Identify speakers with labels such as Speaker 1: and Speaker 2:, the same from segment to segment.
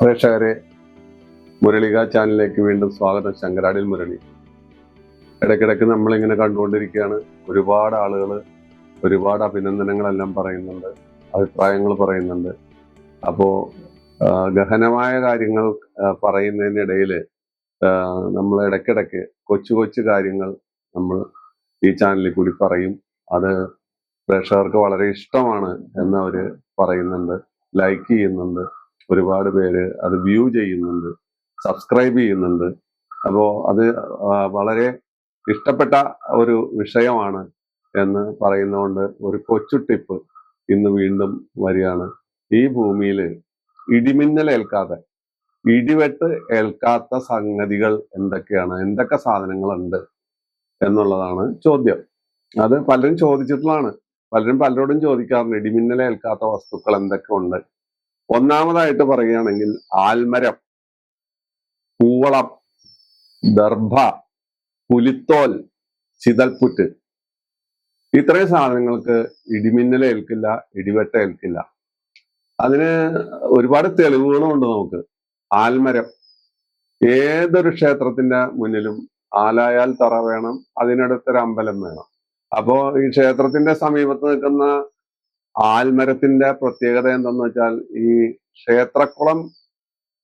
Speaker 1: പ്രേക്ഷകരെ മുരളിക ചാനലിലേക്ക് വീണ്ടും സ്വാഗതം. ശങ്കരാടിൽ മുരളി. ഇടയ്ക്കിടയ്ക്ക് നമ്മളിങ്ങനെ കണ്ടുകൊണ്ടിരിക്കുകയാണ്. ഒരുപാട് ആളുകൾ ഒരുപാട് അഭിനന്ദനങ്ങളെല്ലാം പറയുന്നുണ്ട് അഭിപ്രായങ്ങൾ പറയുന്നുണ്ട്. അപ്പോൾ ഗഹനമായ കാര്യങ്ങൾ പറയുന്നതിനിടയിൽ നമ്മൾ ഇടയ്ക്കിടയ്ക്ക് കൊച്ചു കൊച്ചു കാര്യങ്ങൾ നമ്മൾ ഈ ചാനലിൽ കൂടി പറയും. അത് പ്രേക്ഷകർക്ക് വളരെ ഇഷ്ടമാണ് എന്ന് അവർ പറയുന്നുണ്ട് ലൈക്ക് ചെയ്യുന്നുണ്ട്. ഒരുപാട് പേര് അത് വ്യൂ ചെയ്യുന്നുണ്ട് സബ്സ്ക്രൈബ് ചെയ്യുന്നുണ്ട്. അപ്പോൾ അത് വളരെ ഇഷ്ടപ്പെട്ട ഒരു വിഷയമാണ് എന്ന് പറയുന്നതുകൊണ്ട് ഒരു കൊച്ചു ടിപ്പ് ഇന്ന് വീണ്ടും വരികയാണ്. ഈ ഭൂമിയിൽ ഇടിമിന്നൽ ഏൽക്കാതെ ഇടിവെട്ട് ഏൽക്കാത്ത സംഗതികൾ എന്തൊക്കെയാണ് എന്തൊക്കെ സാധനങ്ങളുണ്ട് എന്നുള്ളതാണ് ചോദ്യം. അത് പലരും ചോദിച്ചിട്ടുള്ളതാണ്. പലരും പലരോടും ചോദിക്കാറുണ്ട് ഇടിമിന്നൽ ഏൽക്കാത്ത വസ്തുക്കൾ എന്തൊക്കെ ഉണ്ട്? ഒന്നാമതായിട്ട് പറയുകയാണെങ്കിൽ ആൽമരം കൂവളം ദർഭ പുലിത്തോൽ ചിതൽപുറ്റ്. ഇത്രയും സാധനങ്ങൾക്ക് ഇടിമിന്നൽ ഏൽക്കില്ല ഇടിവെട്ട ഏൽക്കില്ല. അതിന് ഒരുപാട് തെളിവുകളും ഉണ്ട് നമുക്ക്. ആൽമരം ഏതൊരു ക്ഷേത്രത്തിന്റെ മുന്നിലും ആലായാൽ തറ വേണം അതിനടുത്തൊരു അമ്പലം വേണം. അപ്പോ ഈ ക്ഷേത്രത്തിന്റെ സമീപത്ത് നിൽക്കുന്ന ആൽമരത്തിന്റെ പ്രത്യേകത എന്തെന്ന് വെച്ചാൽ ഈ ക്ഷേത്രക്കുളം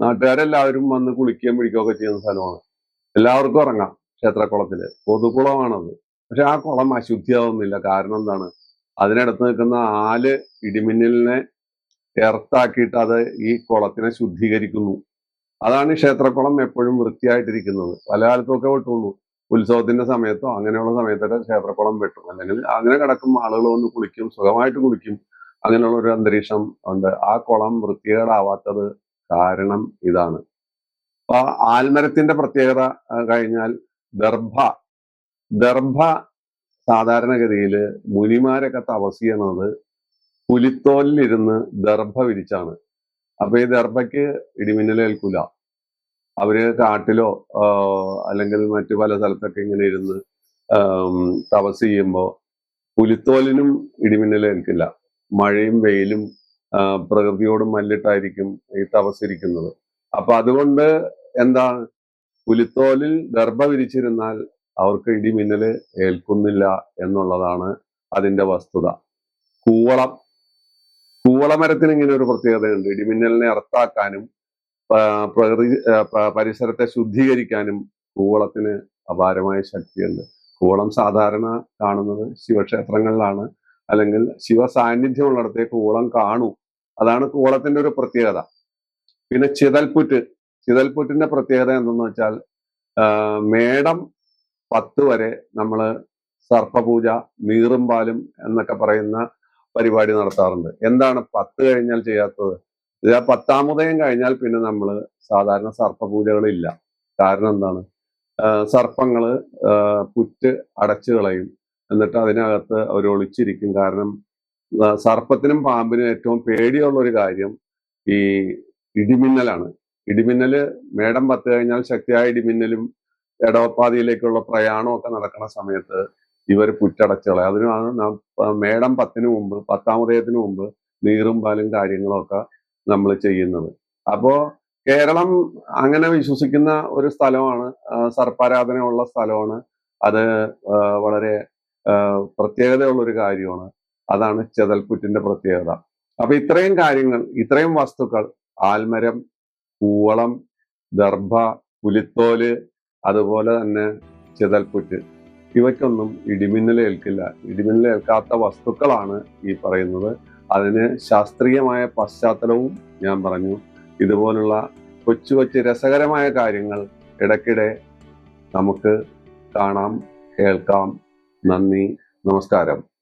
Speaker 1: നാട്ടുകാരെല്ലാവരും വന്ന് കുളിക്കുകയും പിടിക്കുകയൊക്കെ ചെയ്യുന്ന സ്ഥലമാണ്. എല്ലാവർക്കും ഇറങ്ങാം ക്ഷേത്രക്കുളത്തിൽ. പൊതുക്കുളമാണത്. പക്ഷെ ആ കുളം അശുദ്ധിയാവുന്നില്ല. കാരണം എന്താണ്? അതിനടുത്ത് നിൽക്കുന്ന ആൽ ഇടിമിന്നലിനെ എർത്താക്കിയിട്ട് അത് ഈ കുളത്തിനെ ശുദ്ധീകരിക്കുന്നു. അതാണ് ക്ഷേത്രക്കുളം എപ്പോഴും വൃത്തിയായിട്ടിരിക്കുന്നത്. പല കാലത്തൊക്കെ വെട്ടുള്ളൂ. ഉത്സവത്തിന്റെ സമയത്തോ അങ്ങനെയുള്ള സമയത്തൊക്കെ ക്ഷേത്രക്കുളം വെട്ടും. അല്ലെങ്കിൽ അങ്ങനെ കിടക്കും ആളുകൾ വന്ന് കുളിക്കും സുഖമായിട്ട് കുളിക്കും. അങ്ങനെയുള്ള ഒരു അന്തരീക്ഷം ഉണ്ട്. ആ കുളം വൃത്തികേടാവാത്തത് കാരണം ഇതാണ്. അപ്പൊ ആൽമരത്തിന്റെ പ്രത്യേകത കഴിഞ്ഞാൽ ദർഭ. ദർഭ സാധാരണഗതിയിൽ മുനിമാരൊക്കെ തപസ് ചെയ്യണത് പുലിത്തോലിലിരുന്ന് ദർഭ വിരിച്ചാണ്. അപ്പൊ ഈ ദർഭയ്ക്ക് ഇടിമിന്നലേൽക്കൂല. അവർ കാട്ടിലോ അല്ലെങ്കിൽ മറ്റു പല സ്ഥലത്തൊക്കെ ഇങ്ങനെ ഇരുന്ന് തപസ് ചെയ്യുമ്പോൾ പുലിത്തോലിനും ഇടിമിന്നലേൽക്കില്ല മഴയും വെയിലും പ്രകൃതിയോടും മല്ലിട്ടായിരിക്കും ഈ തപസ്സിരിക്കുന്നത് അപ്പൊ അതുകൊണ്ട് എന്താ പുലിത്തോലിൽ ദർഭ വിരിച്ചിരുന്നാൽ അവർക്ക് ഇടിമിന്നൽ ഏൽക്കുന്നില്ല എന്നുള്ളതാണ് അതിന്റെ വസ്തുത. കൂവളം. കൂവളമരത്തിന് ഇങ്ങനെ ഒരു പ്രത്യേകതയുണ്ട്. ഇടിമിന്നലിനെ അർത്ഥാക്കാനും പരിസരത്തെ ശുദ്ധീകരിക്കാനും കൂവളത്തിന് അപാരമായ ശക്തിയുണ്ട്. കൂവളം സാധാരണ കാണുന്നത് ശിവക്ഷേത്രങ്ങളിലാണ്. അല്ലെങ്കിൽ ശിവ സാന്നിധ്യമുള്ളിടത്തേ കൂവളം കാണൂ. അതാണ് കൂവളത്തിന്റെ ഒരു പ്രത്യേകത. പിന്നെ ചിതൽപുറ്റ്. ചിതൽപുറ്റിന്റെ പ്രത്യേകത എന്തെന്ന് വെച്ചാൽ മേടം പത്ത് വരെ നമ്മൾ സർപ്പപൂജ നീറും പാലും എന്നൊക്കെ പറയുന്ന പരിപാടി നടത്താറുണ്ട്. എന്താണ് പത്ത് കഴിഞ്ഞാൽ ചെയ്യാത്തത്? പത്താമുദയം കഴിഞ്ഞാൽ പിന്നെ നമ്മൾ സാധാരണ സർപ്പപൂജകളില്ല. കാരണം എന്താണ്? സർപ്പങ്ങൾ പുറ്റ് അടച്ചു കളയും. എന്നിട്ട് അതിനകത്ത് അവർ ഒളിച്ചിരിക്കും. കാരണം സർപ്പത്തിനും പാമ്പിനും ഏറ്റവും പേടിയുള്ള ഒരു കാര്യം ഈ ഇടിമിന്നലാണ്. ഇടിമിന്നൽ മേടം പത്ത് കഴിഞ്ഞാൽ ശക്തിയായ ഇടിമിന്നലും എടവപ്പാതിയിലേക്കുള്ള പ്രയാണമൊക്കെ നടക്കുന്ന സമയത്ത് ഇവർ പുറ്റടച്ചു കളയും. അതിനാണ് മേടം പത്തിന് മുമ്പ് പത്താമുദയത്തിന് മുമ്പ് നീറും പാലും കാര്യങ്ങളും ഒക്കെ നമ്മൾ ചെയ്യുന്നത്. അപ്പോ കേരളം അങ്ങനെ വിശ്വസിക്കുന്ന ഒരു സ്ഥലമാണ് സർപ്പാരാധനയുള്ള സ്ഥലമാണ്. അത് വളരെ പ്രത്യേകതയുള്ള ഒരു കാര്യമാണ്. അതാണ് ചെതൽപുറ്റിന്റെ പ്രത്യേകത. അപ്പൊ ഇത്രയും കാര്യങ്ങൾ ഇത്രയും വസ്തുക്കൾ ആൽമരം കൂവളം ദർഭ പുലിത്തോൽ അതുപോലെ തന്നെ ചെതൽപ്പുറ്റ് ഇവയ്ക്കൊന്നും ഇടിമിന്നൽ ഏൽക്കാത്ത വസ്തുക്കളാണ് ഈ പറയുന്നത്. അതിന് ശാസ്ത്രീയമായ പശ്ചാത്തലവും ഞാൻ പറഞ്ഞു. ഇതുപോലുള്ള കൊച്ചു കൊച്ചു രസകരമായ കാര്യങ്ങൾ ഇടയ്ക്കിടെ നമുക്ക് കാണാം കേൾക്കാം. നന്ദി നമസ്കാരം.